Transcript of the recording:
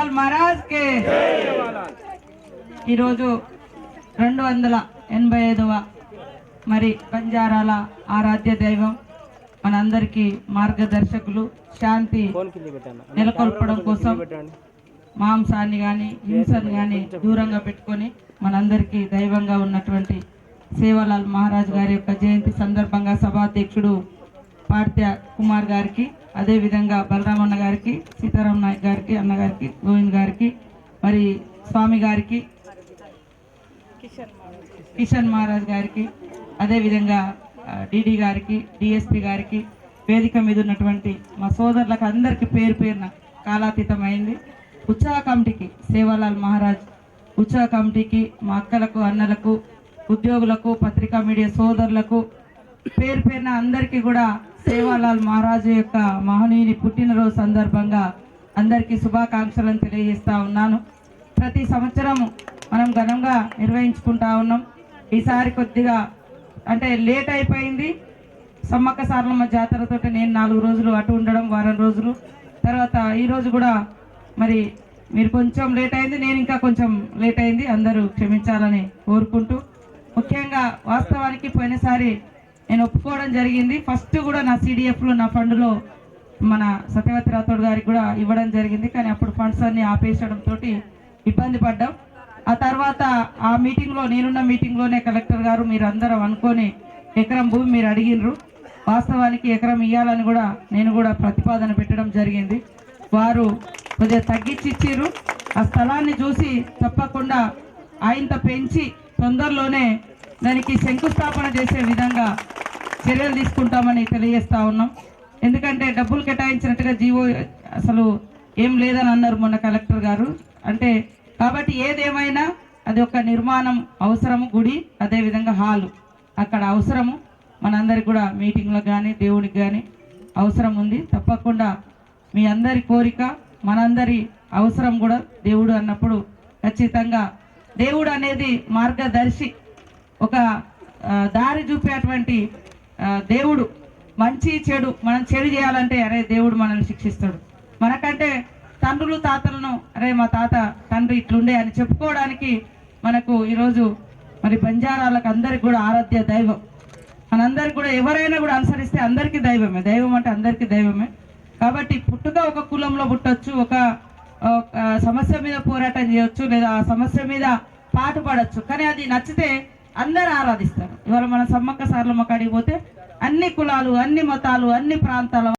జై మహారాజ్ కే. ఈరోజు రెండు వందల ఎనభై ఐదవ మరి బంజారాల ఆరాధ్య దైవం మనందరికీ మార్గదర్శకులు శాంతి నెలకొల్పడం కోసం మాంసాన్ని కానీ హింసను కానీ దూరంగా పెట్టుకొని మనందరికీ దైవంగా ఉన్నటువంటి సేవలాల్ మహారాజ్ గారి యొక్క జయంతి సందర్భంగా సభాధ్యక్షుడు పార్థ్య కుమార్ గారికి అదేవిధంగా బలరామన్న గారికి సీతారాం నాయక్ గారికి అన్నగారికి గోవింద్ గారికి మరి స్వామి గారికి కిషన్ మహారాజ్ గారికి అదేవిధంగా డిడి గారికి డిఎస్పి గారికి వేదిక మీద ఉన్నటువంటి మా సోదరులకు అందరికీ పేరు పేరున కాలాతీతమైంది. ఉత్సవ కమిటీకి సేవాలాల్ మహారాజ్ ఉత్సవ కమిటీకి మా అక్కలకు అన్నలకు ఉద్యోగులకు పత్రికా మీడియా సోదరులకు పేరు పేరున అందరికీ కూడా సేవాలాల్ మహారాజు యొక్క మహనీయుని పుట్టినరోజు సందర్భంగా అందరికీ శుభాకాంక్షలను తెలియజేస్తూ ఉన్నాను. ప్రతి సంవత్సరం మనం ఘనంగా నిర్వహించుకుంటా ఉన్నాం. ఈసారి కొద్దిగా అంటే లేట్ అయిపోయింది. సమ్మక్క సార్లమ్మ జాతరతో నేను నాలుగు రోజులు అటు ఉండడం వారం రోజులు. తర్వాత ఈరోజు కూడా మరి మీరు కొంచెం లేట్ అయింది నేను ఇంకా కొంచెం లేట్ అయింది. అందరూ క్షమించాలని కోరుకుంటూ ముఖ్యంగా వాస్తవానికి పోయినసారి నేను ఒప్పుకోవడం జరిగింది. ఫస్ట్ కూడా నా సిడిఎఫ్లో నా ఫండ్లో మన సత్యవతి రాథోడ్ గారికి కూడా ఇవ్వడం జరిగింది. కానీ అప్పుడు ఫండ్స్ అన్ని ఆపేసడంతో ఇబ్బంది పడ్డాం. ఆ తర్వాత ఆ మీటింగ్లో నేనున్న మీటింగ్లోనే కలెక్టర్ గారు మీరు అందరం అనుకొని ఎకరం భూమి మీరు అడిగినరు. వాస్తవానికి ఎకరం ఇవ్వాలని కూడా నేను కూడా ప్రతిపాదన పెట్టడం జరిగింది. వారు కొద్దిగా తగ్గించి ఇచ్చిర్రు ఆ స్థలాన్ని చూసి తప్పకుండా ఆయంత పెంచి తొందరలోనే దానికి శంకుస్థాపన చేసే విధంగా చర్యలు తీసుకుంటామని తెలియజేస్తా ఉన్నాం. ఎందుకంటే డబ్బులు కేటాయించినట్టుగా జీవో అసలు ఏం లేదని అన్నారు మొన్న కలెక్టర్ గారు. అంటే కాబట్టి ఏదేమైనా అది ఒక నిర్మాణం అవసరము గుడి అదేవిధంగా హాలు. అక్కడ అవసరము. మనందరికి కూడా మీటింగ్లకు కానీ దేవుడికి కానీ అవసరం ఉంది. తప్పకుండా మీ అందరి కోరిక మనందరి అవసరం కూడా దేవుడు అన్నప్పుడు ఖచ్చితంగా దేవుడు అనేది మార్గదర్శి. ఒక దారి చూపేటువంటి దేవుడు మంచి చెడు మనం చెడు చేయాలంటే అరే దేవుడు మనల్ని శిక్షిస్తాడు. మనకంటే తండ్రులు తాతలను అరే మా తాత తండ్రి ఇట్లుండే అని చెప్పుకోవడానికి మనకు ఈరోజు మరి బంజారాలకు అందరికి కూడా ఆరాధ్య దైవం. మనందరికి కూడా ఎవరైనా కూడా అనుసరిస్తే అందరికీ దైవమే. దైవం అంటే అందరికీ దైవమే. కాబట్టి పుట్టుక ఒక కులంలో పుట్టచ్చు ఒక సమస్య మీద పోరాటం చేయొచ్చు లేదా ఆ సమస్య మీద పాటు పడవచ్చు కానీ అది నచ్చితే అందరూ ఆరాధిస్తారు. ఇవాళ మన సమ్మక్క సార్లమ్మ కాడికి పోతే అన్ని కులాలు అన్ని మతాలు అన్ని ప్రాంతాల